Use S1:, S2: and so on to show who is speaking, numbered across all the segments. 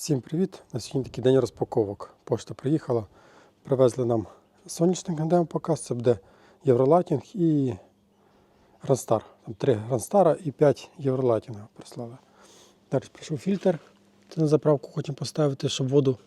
S1: Всім привіт! На сьогодні такий день розпаковок. Пошта приїхала. Привезли нам сонячник, йдемо показ. Це буде Євролайтінг і Гранстар. Там три Гранстара і 5 Євролайтінга прислали. Далі прийшов фільтр. Це на заправку хочемо поставити, щоб воду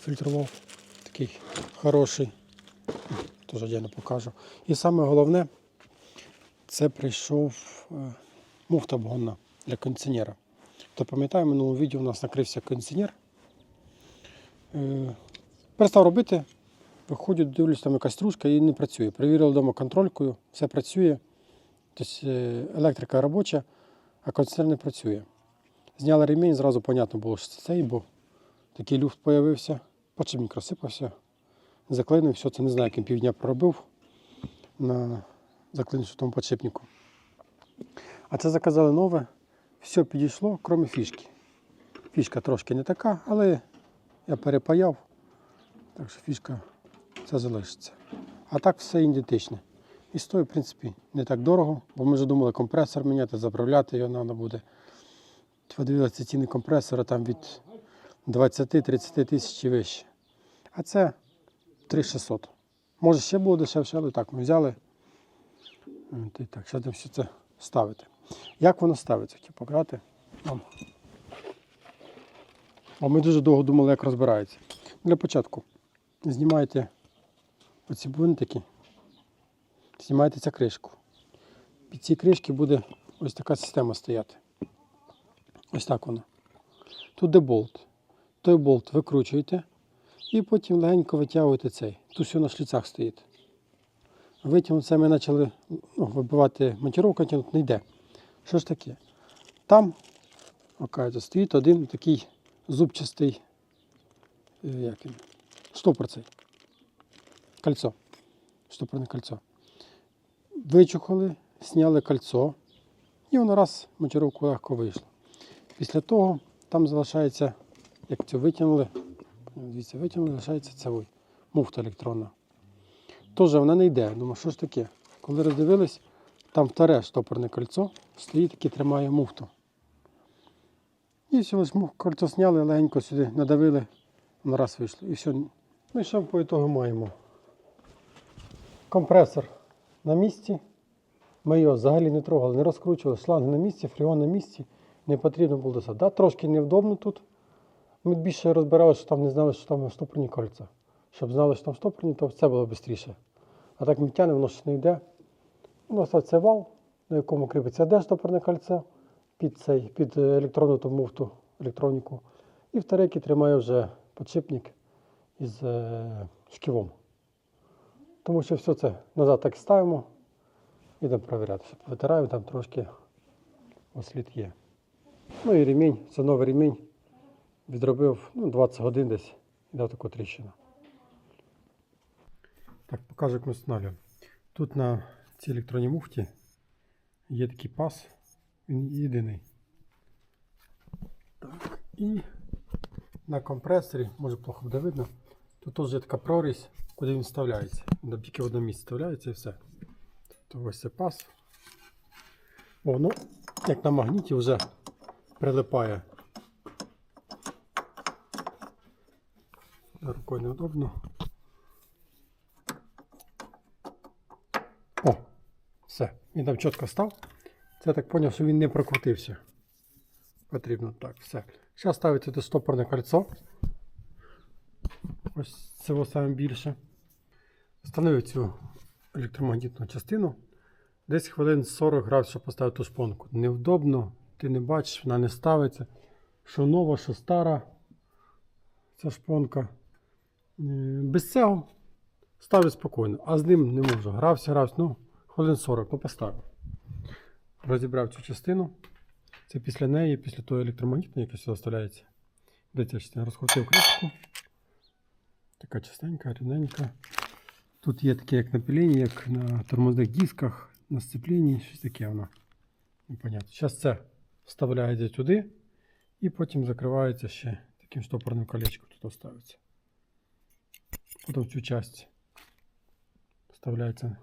S1: фільтрував. Такий хороший. Теж я не покажу. І саме головне, це прийшов е, муфта обгонна для кондиціонера. Хто пам'ятає, в минулому відео у нас накрився кондиціонер. Е, перестав робити, виходжу, дивлюсь, там якась стружка і не працює. Перевірили вдома контролькою, все працює. Тобто е, електрика робоча, а кондиціонер не працює. Зняли ремінь, зразу понятно було, що це цей, бо такий люфт з'явився, подшипник розсипався, заклинив, все це не знаю, яким півдня проробив на заклинчатому подшипнику. А це заказали нове. Все підійшло, крім фішки. Фішка трошки не така, але я перепаяв, так що фішка це залишиться. А так все ідентичне. І стоїть, в принципі, не так дорого, бо ми вже думали компресор міняти, заправляти його треба буде. Подивилися ціни компресора там від 20-30 тисяч і вище. А це 3600. Може ще було дешевше, але так, ми взяли. І так, зараз все це ставити. Як воно ставиться? Хотів показати вам. Бо ми дуже довго думали, як розбирається. Для початку знімаєте оці бунтики, знімаєте цю кришку. Під ці кришки буде ось така система стояти. Ось так вона. Тут де болт. Той болт викручуєте і потім легенько витягуєте цей. Тут все на шліцах стоїть. Витягнути ми почали ну, вибивати монтировка, тягнути не йде. Що ж таке? Там, оказується, стоїть один такий зубчастий, е, як він, штопор цей. Кольцо. Штопорне кольцо. Вичухали, зняли кольцо, і воно раз монтировку легко вийшло. Після того там залишається, як це витягнули, дивіться, витягнули, залишається ця муфта електронна. Теж вона не йде. Думаю, що ж таке? Коли роздивились, там вторе штопорне кольцо стоїть тримає муфту. І все, ось кольцо зняли, легенько сюди надавили, на раз вийшло. І все. Ну і що по ітогу маємо? Компресор на місці. Ми його взагалі не трогали, не розкручували. Шланг на місці, фріон на місці. Не потрібно було досадити. Да, трошки невдобно тут. Ми більше розбирали, що там не знали, що там штопорні кольця. Щоб знали, що там штопорні, то це було швидше. А так ми тянемо, воно ж не йде. У нас це вал, на якому кріпиться дештопорне кольце під цей, під е, електронну ту муфту, електроніку. І вторе, який тримає вже підшипник із е, шківом. Тому що все це назад так ставимо йдемо перевіряти. Витираємо, там трошки ослід є. Ну і ремінь, це новий ремінь. Відробив ну, 20 годин десь і дав таку тріщину. Так, покажу, як ми встановлюємо. Тут на цій електронній муфті є такий пас, він єдиний. Так, і на компресорі, може плохо буде видно, тут теж є така прорізь, куди він вставляється. Він тільки в одному місці вставляється і все. Тобто ось це пас. О, ну, як на магніті вже прилипає. Рукою неудобно. О, все, він там чітко став. Це я так зрозумів, що він не прокрутився. Потрібно так, все. Зараз ставиться до стопорне кольцо. Ось цього саме більше. Встановив цю електромагнітну частину. Десь хвилин 40 градусів, щоб поставити ту шпонку. Невдобно, ти не бачиш, вона не ставиться. Що нова, що стара. Ця шпонка. Е, Без цього ставлю спокійно, а з ним не можу. Грався, грався, ну, хвилин 40, ну поставив. Розібрав цю частину. Це після неї, після того електромагнітної, яка сюди вставляється. Де ця частина? Розкрутив кришку. Така частенька, рівненька. Тут є таке, як напилення, як на тормозних дисках, на сцепленні, щось таке воно. Непонятно. Зараз це вставляється туди і потім закривається ще таким штопорним колечком тут ставиться. Потім цю часть вставляється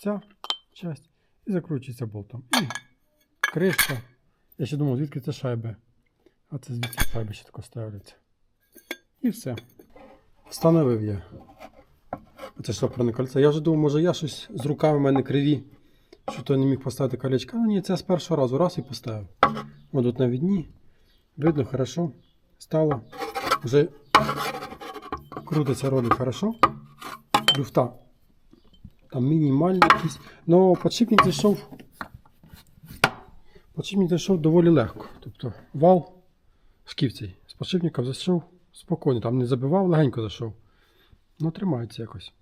S1: ця часть і закручується болтом. І кришка. Я ще думав, звідки це шайби. А це звідси файби ще тако ставляться. І все. Встановив я. Це штопорне кольце. Я вже думав, може я щось з руками в мене криві, що то не міг поставити колечко. Ну ні, це з першого разу раз і поставив. Ось тут на відні. Видно, хорошо. Стало. Вже крутиться ролик хорошо. Люфта. Там мінімальний якийсь. Ну, подшипник зайшов. Подшипник зайшов доволі легко. Тобто вал шків з подшипником зайшов спокійно, там не забивав, легенько зайшов. Ну, тримається якось.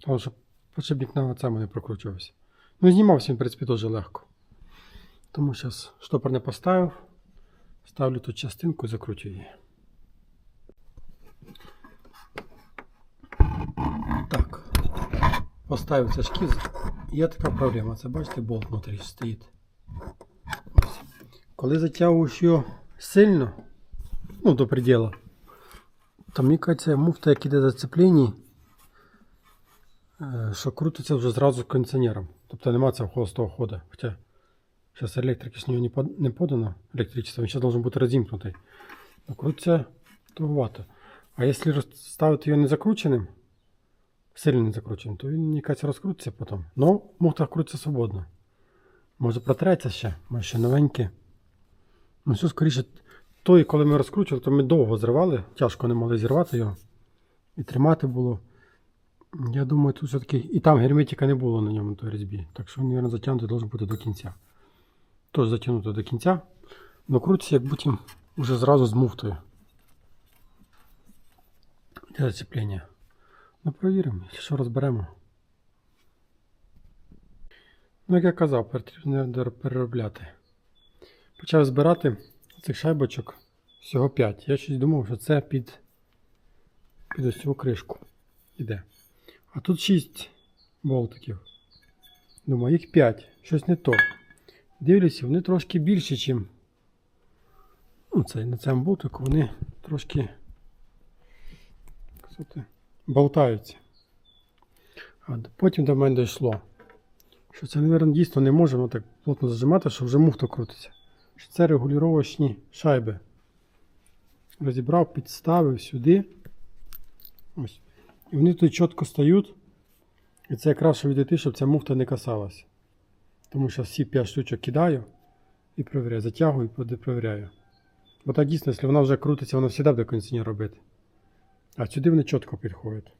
S1: Тому що подшипник на цьому не прокручувався. Ну, знімався він, в принципі, дуже легко. Тому зараз штопор не поставив. Ставлю тут частинку і закручую її. Поставив це шкіз. Є така проблема. Це бачите, болт внутрі стоїть. Коли затягуєш його сильно, ну до предела, то мені кажеться, муфта, як іде зацеплені, е, що крутиться вже зразу з кондиціонером. Тобто нема цього холостого ходу. Хоча зараз електрики з нього не, подано, електричество, він зараз має бути розімкнутий. Крутиться туговато. А якщо ставити його не закрученим, сильно не закрученим, то він, кажеться, розкрутиться потім. Ну, муфта крутиться свободно. Може протреться ще, може ще новеньке. Ну, все скоріше, той, коли ми розкручували, то ми довго зривали, тяжко не могли зірвати його. І тримати було. Я думаю, тут все-таки і там герметика не було на ньому на той різьбі. Так що він, мабуть, затягнутий должен бути до кінця. Тож затягнути до кінця. Но крутиться, як потім вже зразу з муфтою. Де зацеплення? Ну, провіримо, що розберемо. Ну, як я казав, потрібно переробляти. Почав збирати цих шайбочок всього 5. Я щось думав, що це під, під ось цю кришку іде. А тут 6 болтиків. Думаю, їх 5. Щось не то. Дивлюся, вони трошки більші, ніж ну, це, на цьому болтику вони трошки кстати, болтаються. А потім до мене дійшло, що це, мабуть, дійсно не можемо так плотно зажимати, що вже муфта крутиться. Що це регулювачні шайби. Розібрав, підставив сюди. Ось. І вони тут чітко стають. І це якраз щоб відійти, щоб ця муфта не касалася. Тому що всі 5 штучок кидаю і перевіряю, затягую і перевіряю. Бо так дійсно, якщо вона вже крутиться, вона завжди буде кондиціонер робити. А сюди вони чітко підходять.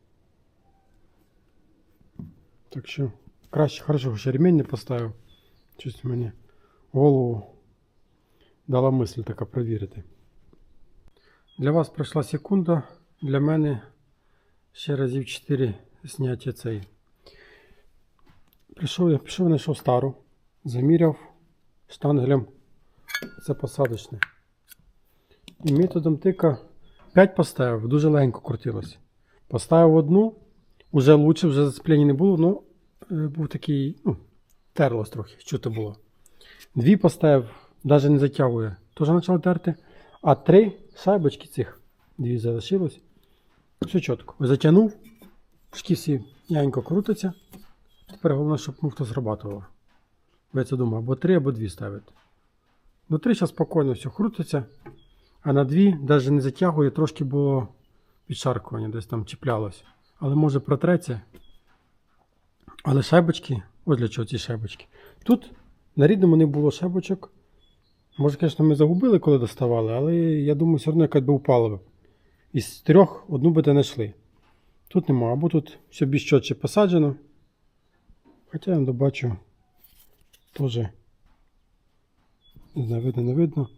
S1: Так що краще, хорошо, що ремінь не поставив. Щось мені голову дала мисль така провірити. Для вас пройшла секунда, для мене ще разів 4 зняття цей. Прийшов я, пішов, знайшов стару, заміряв штангелем. Це посадочне. І методом тика 5 поставив, дуже легенько крутилося. Поставив одну, вже лучше, вже зацеплення не було, але був такий, ну, терлось трохи, чути було. Дві поставив, навіть не затягує, теж почав терти. А три шайбочки цих, дві залишилось. Все чітко. Затягнув, шки всі янько крутиться. Тепер головне, щоб муфта зрабатувала. Бо я це думаю, або три, або дві ставити. Ну, три зараз спокійно все крутиться. А на дві навіть не затягує, трошки було підшаркування, десь там чіплялось. Але може протреться. Але шайбочки, ось для чого ці шайбочки. Тут на рідному не було шайбочок. Може, звісно, ми загубили, коли доставали, але я думаю, все одно якась би упала б. Із трьох одну би знайшли. Тут нема, або тут все більш чотче посаджено. Хоча я добачу теж. Не видно, не видно.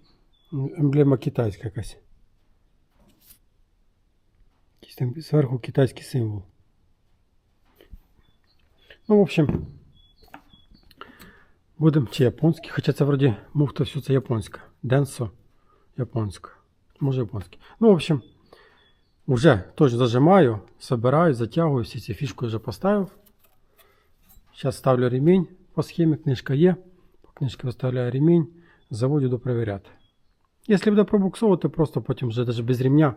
S1: Емблема китайська якась. Якийсь там зверху китайський символ. Ну, в общем, будемо чи японський, хоча це вроді муфта все це японська. Денсо японська. Може японський. Ну, в общем, вже теж зажимаю, собираю, затягую, всі ці фішки вже поставив. Зараз ставлю ремінь по схемі, книжка є. По книжці виставляю ремінь, заводю до перевіряти. Якщо буде пробуксовувати, просто потім вже навіть без ремня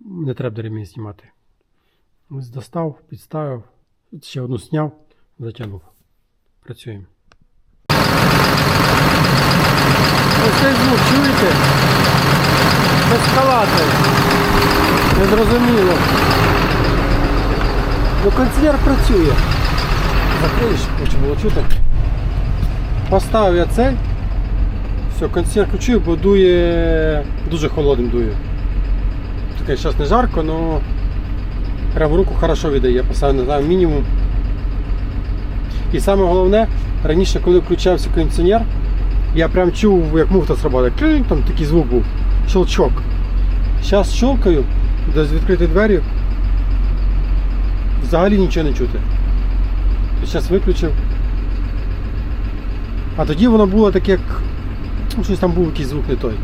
S1: не треба до ремінь знімати. Ось достав, підставив, ще одну зняв, затягнув. Працюємо. Ось цей звук, чуєте? Ескалатор. Незрозуміло. Ну кондиціонер працює. Закриєш, хочу було чути. Поставив я цей. Все, кондиціонер включив, бо дує дуже холодним дує. Таке зараз не жарко, але прямо руку хорошо віддає, поставив, не мінімум. І саме головне, раніше, коли включався кондиціонер, я прям чув, як муфта срабатує. Клюнь, там такий звук був. Щелчок. Зараз щелкаю, десь відкриті двері. Взагалі нічого не чути. Зараз виключив. А тоді воно було таке, як. Ну, щось там був якийсь звук не той.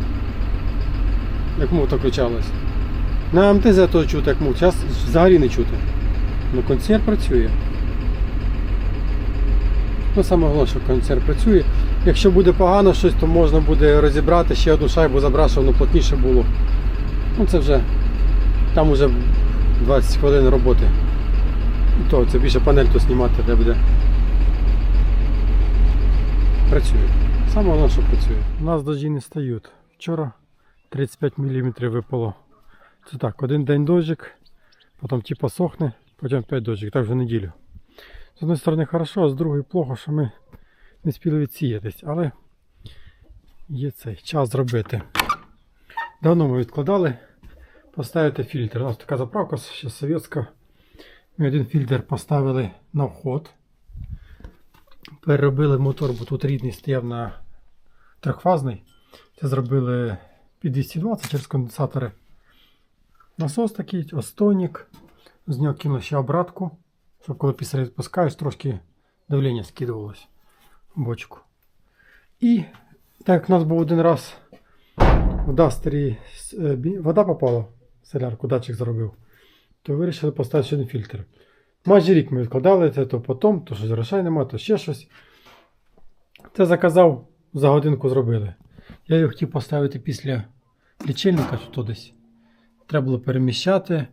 S1: Як муфта включалась. На МТЗ то чути, як муфта. Зараз взагалі не чути. Ну концерт працює. Ну, саме головне, що концерт працює. Якщо буде погано щось, то можна буде розібрати ще одну шайбу, забрати, щоб воно плотніше було. Ну це вже там вже 20 хвилин роботи. І то це більше панель то знімати де буде. Працює. Саме головне, що працює. У нас дожді не стають. Вчора 35 мм випало. Це так, один день дощик, потім типа сохне, потім 5 дощик, так вже неділю. З однієї сторони хорошо, а з другої плохо, що ми не спіли відсіятись, але є цей час зробити. Давно ми відкладали поставити фільтр. У нас така заправка ще совєтська. Ми один фільтр поставили на вход. Переробили мотор, бо тут рідний стояв на трьохфазний. Це зробили під 220 через конденсатори. Насос такий, остойник. З нього кинули ще обратку, щоб коли після відпускаєш, трошки давлення скидувалось в бочку. І так як у нас був один раз в Дастері е, вода попала солярку, датчик зробив, то вирішили поставити ще один фільтр. Майже рік ми відкладали це, то потім, то щось грошей немає, то ще щось. Це заказав, за годинку зробили. Я його хотів поставити після лічильника тут десь. Треба було переміщати.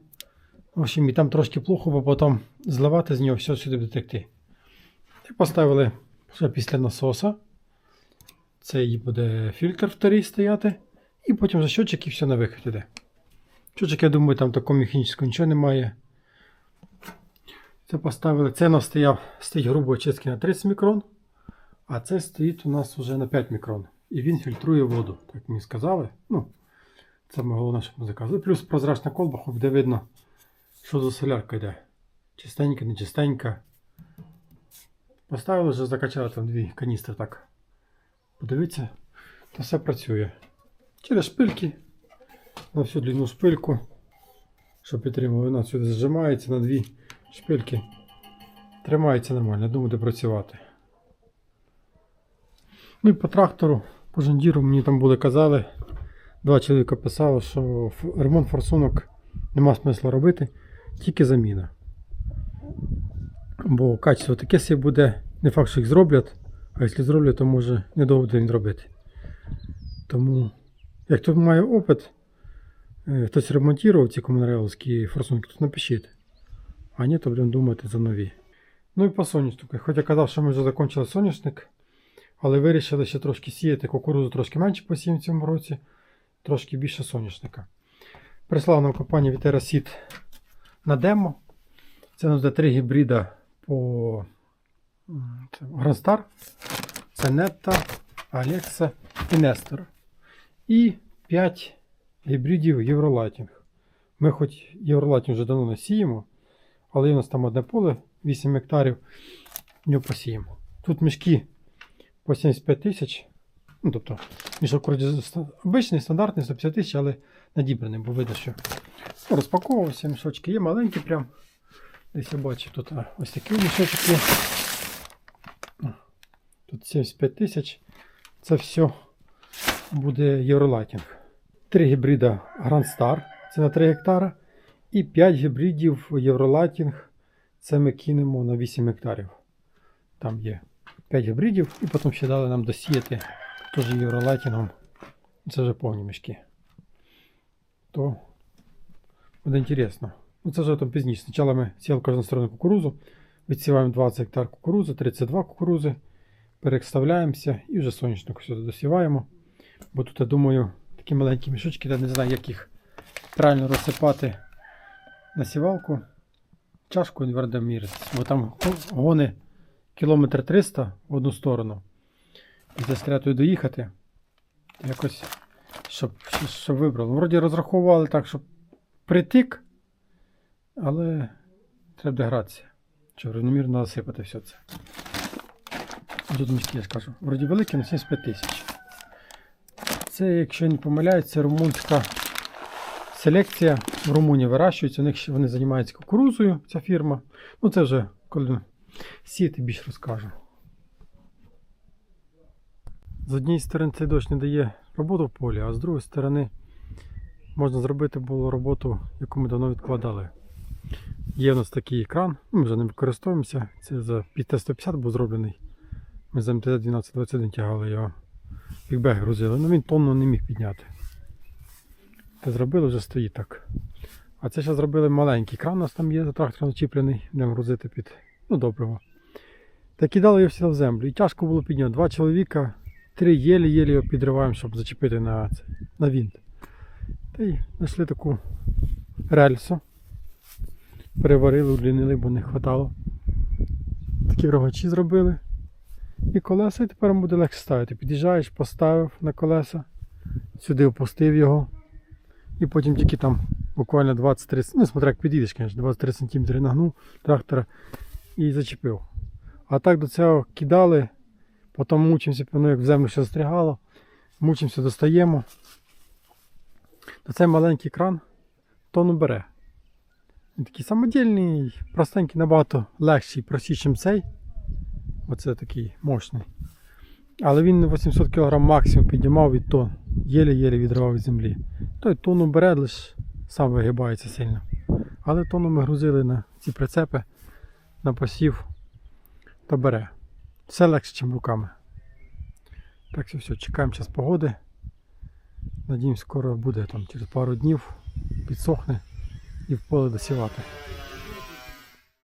S1: В общем, і там трошки плохо, бо потім зливати з нього все сюди буде текти. І поставили вже після насоса. Це і буде фільтр вторий стояти. І потім вже щотчик і все на вихід іде. Щотчик, я думаю, там такого механічного нічого немає. Це поставили. Це у нас стоїть грубо очистки на 30 мікрон, а це стоїть у нас вже на 5 мікрон. І він фільтрує воду, так мені сказали. Ну, це ми головне, щоб ми заказали. Плюс прозрачна колба, хоч де видно, що за солярка йде. Чистенька, не чистенька. Поставили вже, закачали там дві каністри так. Подивіться, то все працює. Через шпильки на всю длину шпильку, що підтримує, вона сюди зажимається на дві шпильки. Тримається нормально, думаю, буде працювати. Ну і по трактору, по жандіру мені там були казали. Два чоловіка писали, що ремонт форсунок нема смисла робити, тільки заміна. Бо качество таке собі буде, не факт, що їх зроблять, а якщо зроблять, то може недовго буде він робити. Тому, як хто має опит, е, хтось ремонтував ці комунареловські форсунки, то напишіть. А ні, то будемо думати за нові. Ну і по соняшнику. Хоч я казав, що ми вже закінчили соняшник, але вирішили ще трошки сіяти кукурудзу трошки менше посіємо в цьому році, трошки більше соняшника. Прислала нам компанія Viterra Seed на демо. Це у нас буде три гібрида по Grand Star. Це Netta, Alexa і Nestor. І 5 гібридів Eurolighting. Ми хоч Eurolighting вже давно не сіємо, але у нас там одне поле 8 гектарів. Нього посіємо. Тут мішки по 75 тисяч. Ну, тобто, мішок обичний, стандартний 150 тисяч, але надібраний, бо видно, що ну, розпаковувався мішочки. Є маленькі прям. Десь я бачу, тут а, ось такий мішочок є. Тут 75 тисяч. Це все буде Євролайтінг. Три гібрида Grand Star, це на 3 гектара. І 5 гібридів Євролайтінг. Це ми кинемо на 8 гектарів. Там є 5 гібридів, і потім ще дали нам досіяти теж євролайтінгом. Це вже повні мішки. То буде інтересно. Ну це вже там пізніше. Спочатку ми сіяли кожну сторону кукурузу, відсіваємо 20 гектар кукурузи, 32 кукурузи, переставляємося і вже соняшник сюди досіваємо. Бо тут, я думаю, такі маленькі мішочки, я не знаю, як їх правильно розсипати на сівалку. Чашку він верде. Бо там гони кілометр 300 в одну сторону. І треба доїхати. Якось, щоб, щоб вибрали. Вроді розраховували так, щоб притик, але треба буде гратися. Щоб рівномірно насипати все це. Тут мішки, я скажу. Вроді великі, на 75 тисяч. Це, якщо я не помиляюсь, румунська селекція. В Румунії вирощується. У них вони займаються кукурузою, ця фірма. Ну це вже коли сіяти більш розкажу. З однієї сторони цей дощ не дає роботу в полі, а з другої сторони можна зробити було роботу, яку ми давно відкладали. Є у нас такий екран, ми вже ним користуємося. Це за ПТ-150 був зроблений. Ми за МТЗ-1221 тягали його. Бікбег грузили, ну він тонну не міг підняти. Те зробили, вже стоїть так. А це ще зробили маленький кран, у нас там є за трактором зачіплений, будемо грузити під ну, добриво. Та кидали його всі в землю. І тяжко було підняти. Два чоловіка, три єлі-єлі його підриваємо, щоб зачепити на, це, на вінт. Та й знайшли таку рельсу. Переварили, удлінили, бо не хватало. Такі рогачі зробили. І колеса, і тепер буде легше ставити. Під'їжджаєш, поставив на колеса, сюди опустив його. І потім тільки там буквально 20-30, ну, смотря як підійдеш, звісно, 23 см нагнув трактора і зачепив. А так до цього кидали, потім мучимося, ну як в землю все застрягало, мучимося, достаємо. То цей маленький кран тонну бере. Він такий самодільний, простенький, набагато легший, простіший, ніж цей. Оце такий мощний. Але він 800 кг максимум піднімав від тон. Єле-єле відривав від землі. Той тонну бере, лише сам вигибається сильно. Але тонну ми грузили на ці прицепи, на посів, то бере. Все легше, ніж руками. Так що все, чекаємо час погоди. Надіємось, скоро буде там через пару днів, підсохне і в поле досівати.